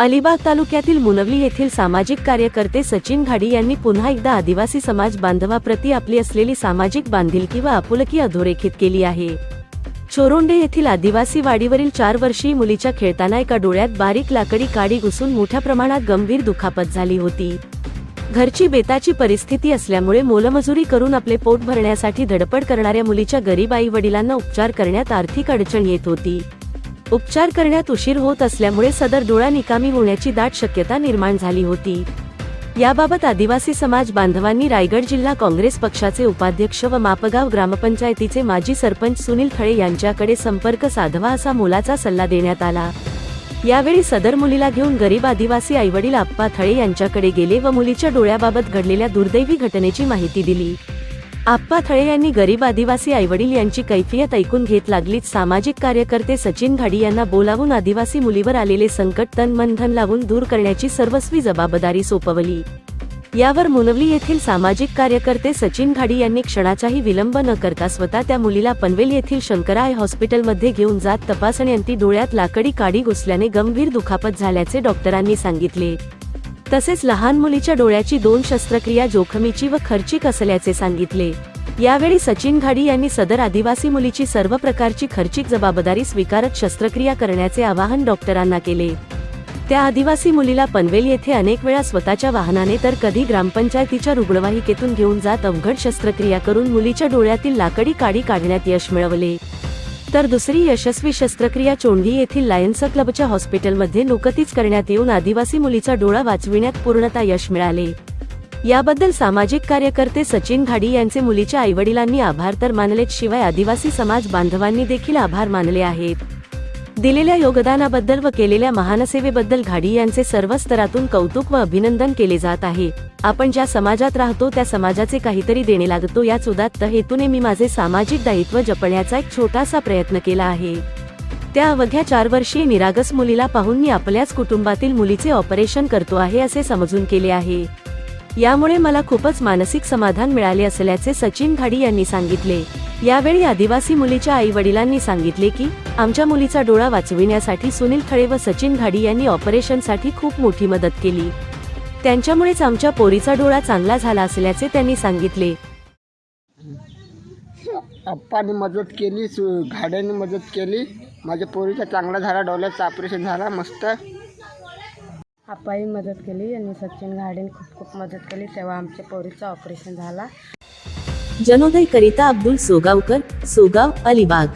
अलिबाग तालुक्यातील मुनवली येथील सामाजिक कार्यकर्ते सचिन घाडी यांनी पुन्हा एकदा आदिवासी समाज बांधवाप्रती आपली असलेली सामाजिक बांधिलकी व आपुलकी अधोरेखित केली आहे. चोरोंडे येथील आदिवासी वाडीवरील चार वर्षीय मुलीच्या खेळताना एका डोळ्यात बारीक लाकडी काडी घुसून मोठ्या प्रमाणात गंभीर दुखापत झाली होती. घरची बेताची परिस्थिती असल्यामुळे मोलमजुरी करून आपले पोट भरण्यासाठी धडपड करणाऱ्या मुलीच्या गरीब आई वडिलांना उपचार करण्यात आर्थिक अडचण येत होती. उपचार करण्यात उशीर होत असल्यामुळे सदर डोळा निकामी होण्याची दाट शक्यता निर्माण झाली होती. याबाबत आदिवासी समाज बांधवांनी रायगड जिल्हा काँग्रेस पक्षाचे उपाध्यक्ष व मापगाव ग्रामपंचायतीचे माजी सरपंच सुनील थळे यांच्याकडे संपर्क साधवा असा मोलाचा सल्ला देण्यात आला. यावेळी सदर मुलीला घेऊन गरीब आदिवासी आईवडील आप्पा थळे यांच्याकडे गेले व मुलीच्या डोळ्याबाबत घडलेल्या दुर्दैवी घटनेची माहिती दिली. आप्पा थळे यांनी गरीब आदिवासी आईवडील यांची कैफियत ऐकून घेत लागलीच सामाजिक कार्यकर्ते सचिन घाडी यांना बोलावून आदिवासी मुलीवर आलेले संकट तन मन धन लावून दूर करण्याची सर्वस्वी जबाबदारी सोपवली. यावर मुनवली येथील सामाजिक कार्यकर्ते सचिन घाडी यांनी क्षणाचाही विलंब न करता स्वतः त्या मुलीला पनवेल येथील शंकराय हॉस्पिटलमध्ये घेऊन जात तपासण्याअंती डोळ्यात लाकडी काडी घुसल्याने गंभीर दुखापत झाल्याचे डॉक्टरांनी सांगितले. तसेच लहान मुलीच्या डोळ्याची दोन शस्त्रक्रिया जोखमीची व खर्चिक असल्याचे सांगितले. यावेळी सचिन घाडी यांनी सदर आदिवासी मुलीची सर्व प्रकारची खर्चिक जबाबदारी स्वीकारत शस्त्रक्रिया करण्याचे आवाहन डॉक्टरांना केले. त्या आदिवासी मुलीला पनवेल येथे अनेक वेळा स्वतःच्या वाहनाने तर कधी ग्रामपंचायतीच्या रुग्णवाहिकेतून घेऊन जात अवघड शस्त्रक्रिया करून मुलीच्या डोळ्यातील लाकडी काडी काढण्यात यश मिळवले. तर दुसरी यशस्वी शस्त्रक्रिया चोंढी येथील लायन्स क्लबच्या हॉस्पिटलमध्ये नुकतीच करण्यात येऊन आदिवासी मुलीचा डोळा वाचविण्यात पूर्णता यश मिळाले. याबद्दल सामाजिक कार्यकर्ते सचिन घाडी यांचे मुलीच्या आईवडिलांनी आभार तर मानलेच शिवाय आदिवासी समाज बांधवांनी देखील आभार मानले आहेत. दिलेल्या योगदानाबद्दल व केलेल्या महानसेवेबद्दल घाडी यांचे सर्व स्तरातून कौतुक व अभिनंदन केले जात आहे. आपण ज्या समाजात राहतो त्या समाजाचे काहीतरी देणे लागतो. याच उदात्त हेतूने मी माझे सामाजिक दायित्व जपण्याचा एक छोटासा प्रयत्न केला आहे. त्या अवघ्या चार वर्षीय निरागस मुलीला पाहून मी आपल्याच कुटुंबातील मुलीचे ऑपरेशन करतो आहे असे समजून केले आहे. यामुळे मला खूपच मानसिक समाधान मिळाले असल्याचे सचिन घाडी यांनी सांगितले. यावेळी आदिवासी मुलीच्या आई वडिलांनी सांगितले की आमच्या मुलीचा डोळा वाचविण्यासाठी सुनील खळे व सचिन घाडी यांनी ऑपरेशनसाठी खूप मोठी मदत केली. त्यांच्यामुळेच आमच्या पोरीचा डोळा चांगला झाला असल्याचे त्यांनी सांगितले. अप्पाने मदत केली घाड्याने मदत केली. माझ्या पोरीचा चांगला झाला डोळ्याचा ऑपरेशन झाला मस्त. आपाही मदत केली आणि सचिन घाडेने खूप खूप मदत केली. तेव्हा आमच्या पोरीचं ऑपरेशन झाला. जनोदय करिता अब्दुल सोगावकर सोगाव अलिबाग.